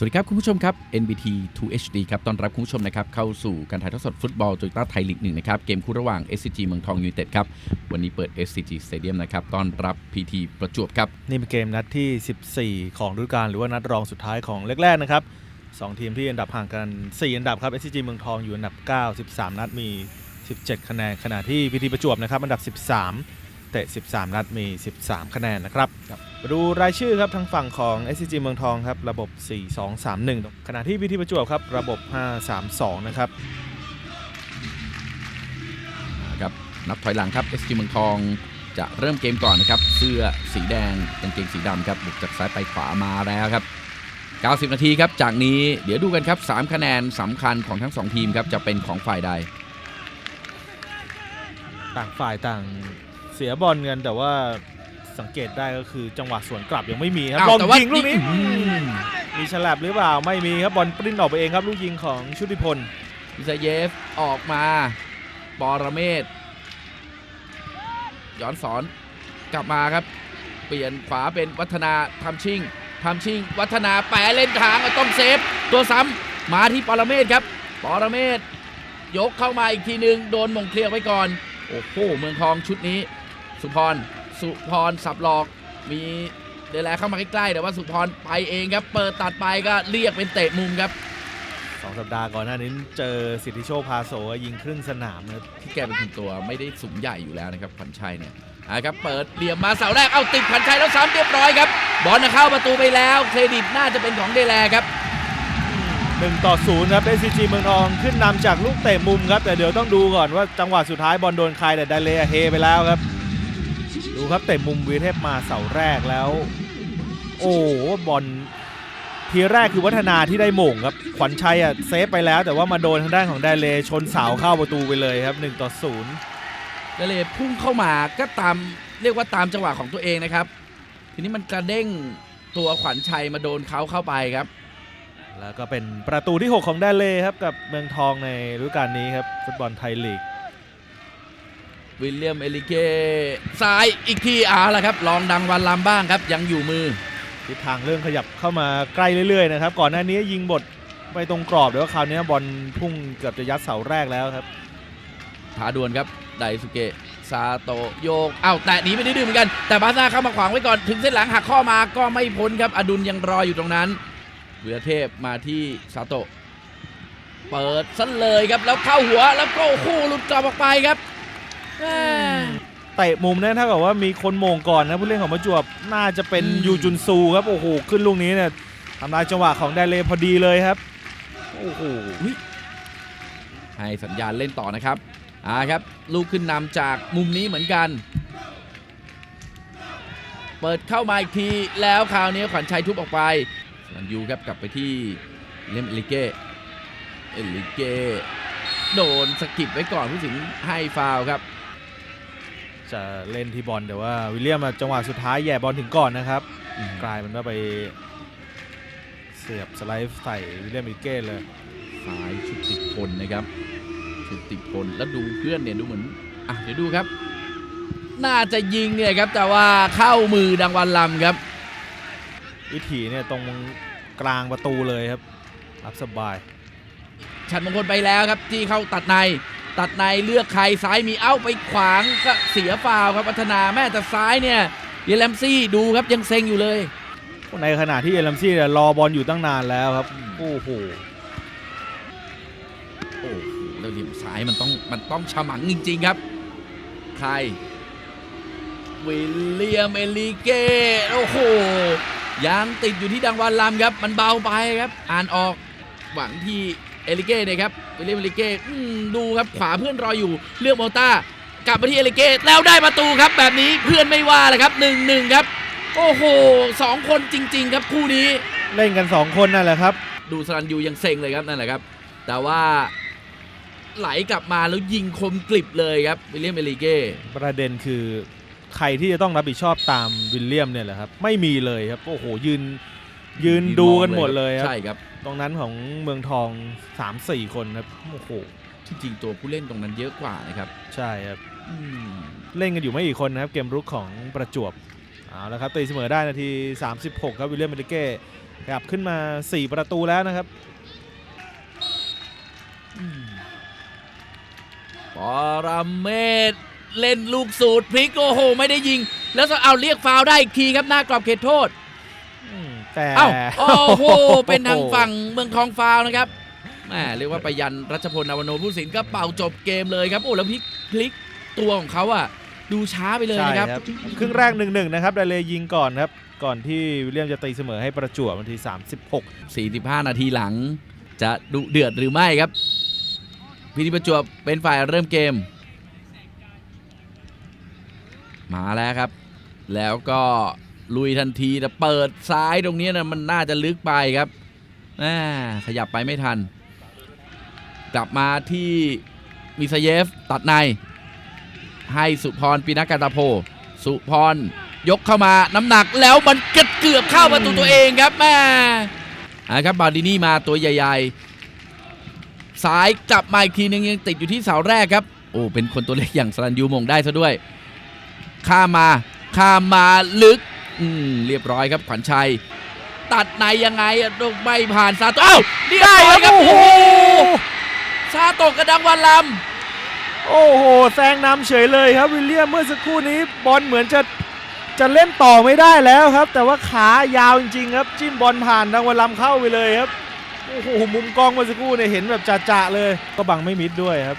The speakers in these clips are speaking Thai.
สวัสดีครับ คุณผู้ชมครับ NBT 2 HD ครับต้อนรับคุณผู้ชมนะครับเข้าสู่การถ่ายทอดสดฟุตบอลโตโยต้าไทยลีกหนึ่งนะครับเกมคู่ระหว่าง SCG เมืองทองยูไนเต็ดครับ วันนี้เปิด SCG Stadium นะครับต้อนรับ PT ประจวบครับ นี่เป็นเกมนัดที่ 14 ของฤดูกาลหรือว่านัดรองสุดท้ายของแรกๆนะครับสองทีมที่อันดับห่างกัน 4 อันดับครับ SCG เมืองทองอยู่อันดับ 9 13 นัดมี 17 คะแนนขณะที่พีทีประจวบนะครับอันดับ 13 เตะ 13 นัดมี 13 คะแนนนะครับครับมาดูรายชื่อครับทางฝั่งของ SCG เมืองทองครับระบบ 4-2-3-1 ขณะที่พีทีประจวบครับระบบ 5-3-2 นะครับนะครับนับถอยหลังครับ SCG เมืองทองจะเริ่มเกมก่อนนะครับ เสื้อสีแดงกางเกงสีดำครับบุกจากซ้ายไปขวามาแล้วครับ 90 นาทีครับ จากนี้เดี๋ยวดูกันครับ 3 คะแนนสำคัญของทั้ง 2 ทีมครับ จะเป็นของฝ่ายใด ต่างฝ่ายต่างเสียบอลกันแต่ว่าสังเกตได้ก็คือจังหวะสวนกลับยังไม่มีครับอ้าวลองแต่ว่ายิงลูกนี้อืมมีฉลับหรือเปล่าไม่มีครับบอลปริ้นออกไปเองครับลูกยิงของชุติพลอิซาเยฟออกมาปรเมศย้อนสอนกลับมาครับ เปลี่ยนขวาเป็นวัฒนาทำชิงทำชิง วัฒนาแปะเล่นทางเอาต้องเซฟ ตัวซ้ำมาที่ปรเมศครับปรเมศยกเข้ามาอีกทีหนึ่งโดนหมงเคลียร์ไว้ก่อน โอ้โหเมืองทองชุดนี้ สุพร สุพรสับหลอก มีเดลแลเข้ามาใกล้ๆแต่ว่าสุพรไปเองครับ เปิดตัดไปก็เรียกเป็นเตะมุมครับสองสัปดาห์ก่อนหน้านี้เจอสิทธิโชคพาโสยิงครึ่งสนามนะครับที่แกเป็นคนตัวไม่ได้สูงใหญ่อยู่แล้วนะครับขวัญชัยเนี่ยอ่าครับเปิดเหลี่ยมมาเสาแรกเอาติดขวัญชัยแล้วซ้ำเรียบร้อยครับบอลน่ะเข้าประตูไปแล้วเครดิตน่าจะเป็นของเดแลครับ1ต่อ0ครับ SCG เมืองทองขึ้นนำจากลูกเตะมุมครับแต่เดี๋ยวต้องดูก่อนว่าจังหวะสุดท้ายบอลโดนใครแต่ไดเลย์เฮไปแล้วครับ ดูครับเตะมุมวีเทพมาเสาแรกแล้ว โอ้โหบอลทีแรกคือวัฒนาที่ได้โหม่งครับ ขวัญชัยอะเซฟไปแล้ว แต่ว่ามาโดนทางด้านของไดเลย์ชนเสาเข้าประตูไปเลยครับ1ต่อ0เดแลพุ่งเข้ามาก็ตามเรียกว่าตามจังหวะของตัวเองนะครับ ทีนี้มันกระเด้งตัวขวัญชัยมาโดนเขาเข้าไปครับ แล้วก็เป็นประตูที่ 6 ของไดเลย์ครับกับเมืองทองในฤดูกาลนี้ครับฟุตบอลไทยลีก วิลเลียมเอลิเกซ้ายอีกทีเอาละครับ ลองดังวันลำบ้างครับ ยังอยู่มือ ทิศทางเริ่มขยับเข้ามาใกล้เรื่อยๆนะครับ ก่อนหน้านี้ยิงบทไปตรงกรอบเดี๋ยวาคราวนี้บอลพุ่งเกือบจะยัดเสาแรกแล้วครับท้าดวลครับ ไดสุเกะซาโตะโยกอ้าวแตะหนีไปนิดนึงเหมือนกัน แต่บาซ่าเข้ามาขวางไว้ก่อนถึงเส้นหลังหักข้อมาก็ไม่พ้นครับอดุลยังรออยู่ตรงนั้นเวียเทพมาที่ซาโตะเปิดซะเลยครับแล้วเข้าหัวแล้วก็โอ้โหหลุดกลับออกไปครับแม่ เตะมุมเนี่ยถ้าเกิดว่ามีคนโมงก่อนนะผู้เล่นของประจวบน่าจะเป็นยูจุนซูครับโอ้โหขึ้นลูกนี้เนี่ยทำลายจังหวะของไดเลย์พอดีเลยครับโอ้โหให้สัญญาณเล่นต่อนะครับอ่าครับลูกขึ้นนำจากมุมนี้เหมือนกัน เปิดเข้ามาอีกทีแล้วคราวนี้ขวัญชัยทุบออกไปสันยูครับกลับไปที่เลมเอลิเกเอลิเกโดนสะกิดไว้ก่อนผู้สินให้ฟาวล์ครับ จะเล่นที่บอลแต่ว่าวิลเลียมจังหวะสุดท้ายแย่บอลถึงก่อนนะครับ กลายเป็นว่าไปเสียบสไลด์ใส่วิลเลียมอิเก้เลยสายชุติพลนะครับชุติพลแล้วดูเพื่อนเนี่ยดูเหมือนอะเดี๋ยวดูครับ น่าจะยิงเนี่ยครับแต่ว่าเข้ามือดังวันลำครับ วิถีเนี่ยตรงกลางประตูเลยครับรับสบายฉันมงคลไปแล้วครับที่เข้าตัดใน ตัดในเลือกใครซ้ายมีเอ้าไปขวางก็เสียฟาวล์ครับพัฒนาแม่แต่ซ้ายเนี่ยเยเลมซี่ดูครับยังเซ็งอยู่เลยในขณะที่เอลัมซี่เนี่ยรอบอลอยู่ตั้งนานแล้วครับโอ้โหโอ้โหแล้วเหลี่ยมซ้ายมันต้องมันต้องฉมังจริง ๆ ครับ ใครวิลเลียมเอลิเก้โอ้โหยังติดอยู่ที่ดังวันลำครับ มันเบาไปครับ อ่านออกหวังที่ เอลิเก้เนี่ยครับวิลเลียมเอลิเก้อืมดูครับขวาเพื่อนรออยู่เลือกโมต้ากลับมาที่เอลิเก้แล้วได้ประตูครับแบบนี้เพื่อนไม่ว่าเลยครับหนึ่งหนึ่งครับ โอ้โหสองคนจริง ๆ ครับคู่นี้เล่นกัน 2 คนนั่นแหละครับ ดูสรันยูยังเซ็งเลยครับนั่นแหละครับ แต่ว่าไหลกลับมาแล้วยิงคมกลิบเลยครับวิลเลียมเอลิเก้ประเด็นคือใครที่จะต้องรับผิดชอบตามวิลเลียมเนี่ยแหละครับ ไม่มีเลยครับ โอ้โหยืน ยืนดูกันหมดเลยครับ ใช่ครับ ตรงนั้นของเมืองทอง 3-4 คนครับ โอ้โห ที่จริงตัวผู้เล่นตรงนั้นเยอะกว่านะครับ ใช่ครับอืมเล่นกันอยู่ไม่กี่คนนะครับ เกมรุกของประจวบ เอาละครับตีเสมอได้นาที 36 ครับวิลเลียมเมดิเก้ขยับขึ้นมา 4 ประตูแล้วนะครับปรเมศเล่นลูกสูตรพลิกโอ้โห ไม่ได้ยิง แล้วก็เอาเรียกฟาวล์ได้อีกทีครับหน้ากรอบเขตโทษอืม แต่เอ้าโอ้โห เป็นทางฝั่งเมืองทองฟาวล์นะครับแหมเรียกว่าไปยันรัชพลนาวโนผู้สินก็เป่าจบเกมเลยครับ โอ้แล้วพลิกพลิกตัวของเขาอะดูช้าไปเลยใช่นะครับครับ ครึ่งแรก1-1นะครับไดเลย์ยิงก่อนครับ ก่อนที่วิลเลียมจะตีเสมอให้ประจวบวันที่ 36 45 นาทีหลัง จะดุเดือดหรือไม่ครับพิธีประจวบเป็นฝ่ายเริ่มเกม มาแล้วครับ แล้วก็ ลุยทันทีแต่เปิดซ้ายตรงนี้นะมันน่าจะลึกไปครับแม่ขยับไปไม่ทัน กลับมาที่มิซเยฟตัดใน ให้สุพรปีนักการตาโพ สุพรยกเข้ามาน้ำหนักแล้วมันเกือบเกือบเข้าประตูตัวเองครับแม่อ่าครับบาร์ดินี่มาตัวใหญ่ๆ ซ้ายกลับมาอีกทีนึงยังติดอยู่ที่เสาแรกครับ โอ้เป็นคนตัวเล็กอย่างสรันยูมงได้ซะด้วย ข้ามาข้ามาลึก อืมเรียบร้อยครับขวัญชัย ตัดในยังไงอะตกไม่ผ่านซาโตะเอ้าเรียบร้อยครับโอ้โหซาโตะกระดังวันลำโอ้โหแซงนำเฉยเลยครับวิลเลียมเมื่อสักครู่นี้บอลเหมือนจะจะเล่นต่อไม่ได้แล้วครับ แต่ว่าขายาวจริงๆครับจิ้มบอลผ่านทางวันลำเข้าไปเลยครับโอ้โหมุมกล้องเมื่อสักครู่เนี่ยเห็นแบบจ่าๆเลย ก็บังไม่มิดด้วยครับ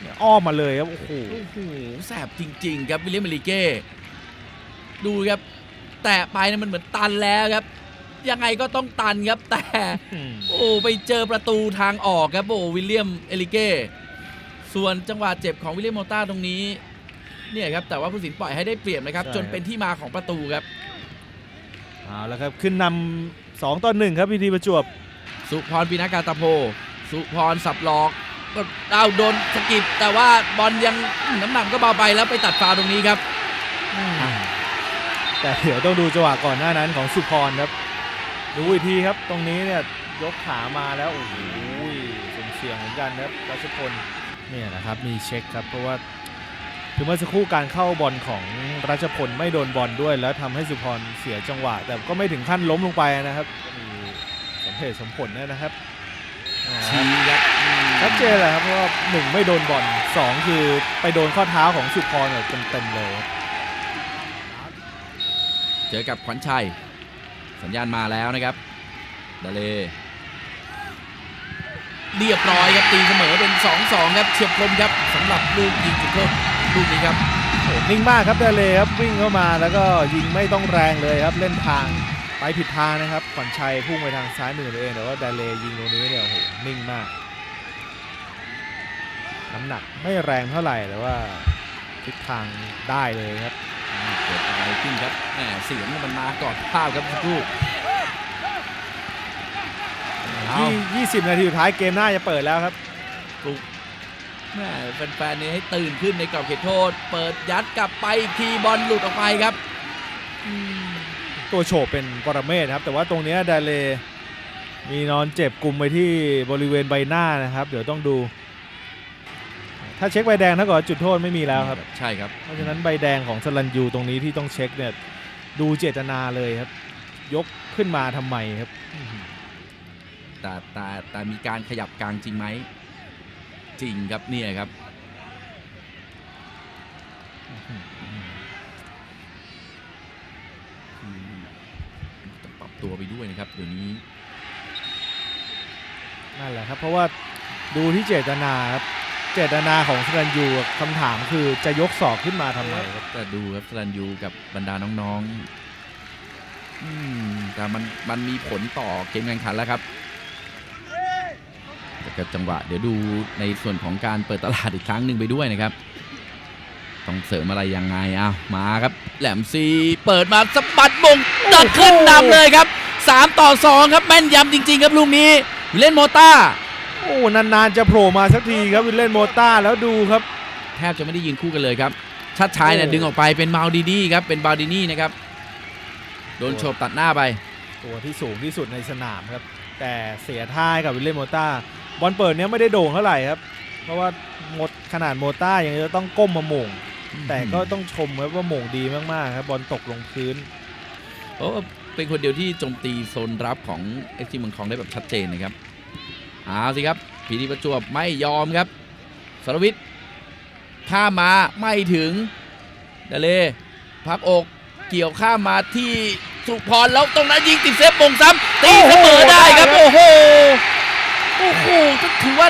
เนี่ยอ้อมมาเลยครับโอ้โหโอ้โหแสบจริง ๆ ครับวิลเลียมเอลิเก้ ดูครับ แตะไปเนี่ยมันเหมือนตันแล้วครับ ยังไงก็ต้องตันครับ แต่ โอ้ไปเจอประตูทางออกครับโอ้วิลเลียมเอลิเก้ส่วนจังหวะเจ็บของวิลเลียมโมต้าตรงนี้ เนี่ยครับ แต่ว่าผู้สินปล่อยให้ได้เปรียบนะครับ ใช่ จนเป็นที่มาของประตูครับ เอาแล้วครับ ขึ้นนำสองต่อหนึ่งครับพีทีประจวบ สุพรปีนากาตาโพ สุพรสับหลอกก็ดาวโดนสะกิดแต่ว่าบอลยังน้ำหนักก็เบาไปแล้วไปตัดฟาวล์ตรงนี้ครับ แต่เดี๋ยวต้องดูจังหวะก่อนหน้านั้นของสุพรครับ ดูอีกทีครับตรงนี้เนี่ยยกขามาแล้วโอ้โหเสียงเหมือนกันครับรัชพลเนี่ยนะครับมีเช็คครับเพราะว่าคือเมื่อสักครู่การเข้าบอลของรัชพลไม่โดนบอลด้วย แล้วทำให้สุพรเสียจังหวะ แต่ก็ไม่ถึงขั้นล้มลงไปนะครับมีสมเหตุสมผลนะครับชี้ครับอืมชัดเจนเลยครับเพราะว่าหนึ่งไม่โดนบอลสองคือไปโดนข้อเท้าของสุพรแบบเต็มๆเลย เจอกับขวัญชัย สัญญาณมาแล้วนะครับดาเลเรียบร้อยครับตีเสมอเป็น 2-2 ครับเฉียบคมครับสำหรับลูกยิงจุดโทษลูกนี้ครับโอ้นิ่งมากครับเดเลครับวิ่งเข้ามาแล้วก็ยิงไม่ต้องแรงเลยครับเล่นทางไปผิดทางนะครับขวัญชัยพุ่งไปทางซ้ายมือตัวเองแต่ว่าเดเลยิงตรงนี้เนี่ยโอ้โหนิ่งมาก น้ำหนักไม่แรงเท่าไหร่แต่ว่าทิศทางได้เลยครับเกิดอะไร ขึ้นครับแหมเสียงมันมาก่อนภาพครับสักครู่เอายี่ยี่สิบนาทีสุดท้ายเกมหน้าจะเปิดแล้วครับแหมแฟนๆเนี่ยให้ตื่นขึ้นในกรอบเขตโทษ เปิดยัดกลับไปอีกทีบอลหลุดออกไปครับอืมตัวโฉบเป็นปรเมศครับ แต่ว่าตรงเนี้ยเดเลมีนอนเจ็บกลุ่มไปที่บริเวณใบหน้านะครับ เดี๋ยวต้องดู ถ้าเช็คใบแดงเท่ากับว่าจุดโทษไม่มีแล้วครับ ใช่ครับ เพราะฉะนั้นใบแดงของสลันยูตรงนี้ที่ต้องเช็คเนี่ยดูเจตนาเลยครับ ยกขึ้นมาทำไมครับ แต่แต่แต่มีการขยับกลางจริงไหม จริงครับเนี่ยครับอืมต้องปรับตัวไปด้วยนะครับเดี๋ยวนี้นั่นแหละครับ เพราะว่าดูที่เจตนาครับ เจตนาของสลันยูคำถามคือจะยกศอกขึ้นมาทำไมครับแต่ดูครับสลันยูกับบรรดาน้องๆอืมแต่มันมันมีผลต่อเกมแข่งขันแล้วครับแต่ก็จังหวะเดี๋ยวดูในส่วนของการเปิดตลาดอีกครั้งหนึ่งไปด้วยนะครับ ต้องเสริมอะไรยังไงอ้าวมาครับ แหลมซีเปิดมาสะบัดมงตัดขึ้นนำเลยครับ 3 ต่อ 2 ครับแม่นยำจริง ๆ ครับลูกนี้ เล่นโมต้า โอ้นานๆจะโผล่มาสักทีครับวิลเล่นโมต้าแล้วดูครับ แทบจะไม่ได้ยืนคู่กันเลยครับชัดชายเนี่ยโอ้ดึงออกไปเป็นมาลดีนี่ครับเป็นบาลดินี่นะครับโดนโฉบตัดหน้าไป ตัวที่สูงที่สุดในสนามครับ แต่เสียท่ายกับวิลเล่นโมต้าบอลเปิดเนี้ยไม่ได้โด่งเท่าไหร่ครับ เพราะว่าหมดขนาดโมต้ายังจะต้องก้มมาหม่งแต่ก็ต้องชมครับว่าหม่งดีมากๆครับบอลตกลงพื้นโอ้เป็นคนเดียวที่โจมตีโซนรับของเอ็กซ์ทีเมืองทองได้แบบชัดเจนนะครับ เอาสิครับพีดีประจวบไม่ยอมครับสรวิทย์ข้ามมาไม่ถึงเดเลพักอกเกี่ยวข้ามมาที่สุพรแล้วตรงนั้นยิงติดเซฟมงซ้ำตีเสมอได้ครับโอ้โหโอ้โหก็ถือว่า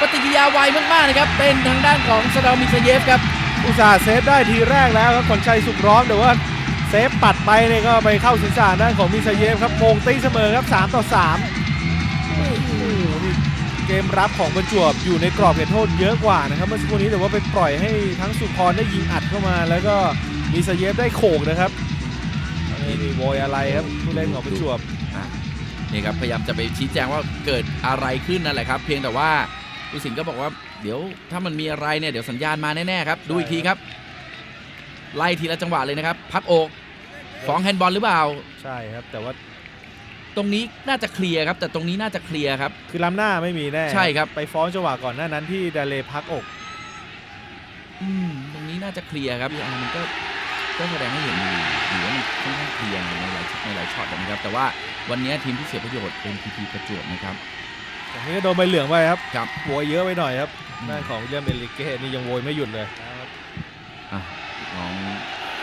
ปฏิกิริยาไวมากๆนะครับ เป็นทางด้านของสดามิซาเยฟครับ อุตส่าห์เซฟได้ทีแรกแล้วครับขนชัยสุกร้อนแต่ว่าเซฟปัดไปเนี่ยก็ไปเข้าศีรษะด้านของมิซาเยฟครับโมงตีเสมอครับ 3 ต่อ3โอ้โหนี่เกมรับของประจวบอยู่ในกรอบเขตโทษเยอะกว่านะครับเมื่อสักครู่นี้แต่ว่าไปปล่อยให้ทั้งสุพรได้ยิงอัดเข้ามา แล้วก็มิซาเยฟได้โขกนะครับนี่มีโวยอะไรครับผู้เล่นของประจวบนี่ครับพยายามจะไปชี้แจงว่าเกิดอะไรขึ้นนั่นแหละครับ เพียงแต่ว่าผู้สินก็บอกว่าเดี๋ยวถ้ามันมีอะไรเนี่ยเดี๋ยวสัญญาณมาแน่ๆครับดูอีกทีครับ ไล่ทีละจังหวะเลยนะครับ พักอกฟ้องแฮนด์บอลหรือเปล่า ใช่ครับแต่ว่า ตรงนี้น่าจะเคลียร์ครับ แต่ตรงนี้น่าจะเคลียร์ครับ คือล้ำหน้าไม่มีแน่ใช่ครับ ไปฟ้องจังหวะก่อนหน้านั้นที่ดาเลพักอกอืมตรงนี้น่าจะเคลียร์ครับอ่ามันก็ก็แสดงให้เห็นอยู่อยู่ว่ามันค่อนข้างเคลียร์ในหลายในหลายช็อตนะครับ แต่ว่าวันนี้ทีมที่เสียประโยชน์เป็นพีทีประจวบนะครับอย่างนี้ก็โดนใบเหลืองไปครับครับโวยเยอะไปหน่อยครับอืมด้านของวิลเลียมเอลิเก้นี่ยังโวยไม่หยุดเลยน้อง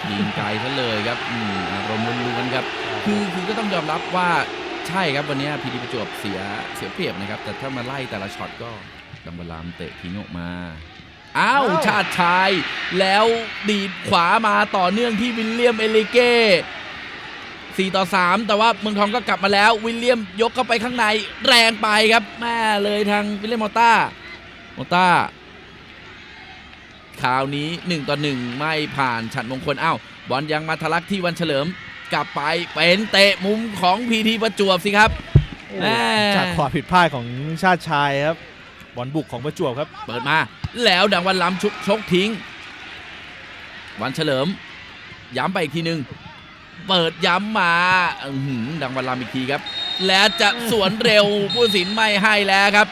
ยิงไกลซะเลยครับอืมอารมณ์รุนๆครับคือคือก็ต้องยอมรับว่า ใช่ครับวันนี้พีดีประจวบเสียเสียเปรียบนะครับ แต่ถ้ามาไล่แต่ละช็อตก็ดังบลามเตะทิ้งออกมาอ้าวอ้าวชาติชาย แล้วดีดขวามาต่อเนื่องที่วิลเลียมเอลิเก้4ต่อ 3 แต่ว่าเมืองทองก็กลับมาแล้ว วิลเลียมยกเข้าไปข้างในแรงไปครับแม่เลยทางวิลเลียมมอต้ามอต้าคราวนี้ 1 ต่อ 1 ไม่ผ่านฉัดมงคลอ้าวบอลยังมาทะลักที่วันเฉลิม กลับไปเป็นเตะมุมของพีทีประจวบสิครับแม่จากความผิดพลาดของชาติชายครับบอลบุกของประจวบครับ เปิดมาแล้วดังวันล้ำชุกชกทิ้ง วันเฉลิม ย้ำไปอีกทีหนึ่งเปิดย้ำมาอื้อหือดังวันล้ำอีกทีครับ และจะสวนเร็วผู้ตัดสินไม่ให้แล้วครับ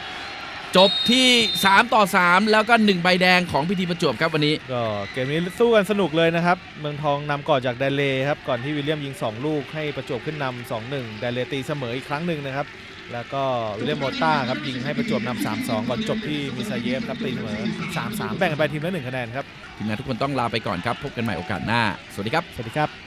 จบที่ 3 ต่อ 3 แล้วก็ 1 ใบแดงของพิธีประจวบครับวันนี้ ก็เกมนี้สู้กันสนุกเลยนะครับ เมืองทองนำก่อนจากไดเลครับก่อนที่วิลเลียมยิง 2 ลูกให้ประจวบขึ้นนำ2-1ไดเลตีเสมออีกครั้งหนึ่งนะครับ แล้วก็วิลเลียมโมต้าครับยิงให้ประจวบนำ3-2 ก่อนจบที่มิซาเยฟครับตีเสมอ 3-3 แบ่งกันไปทีมละ1คะแนนครับ ทีมงานทุกคนต้องลาไปก่อนครับ พบกันใหม่โอกาสหน้า สวัสดีครับ สวัสดีครับ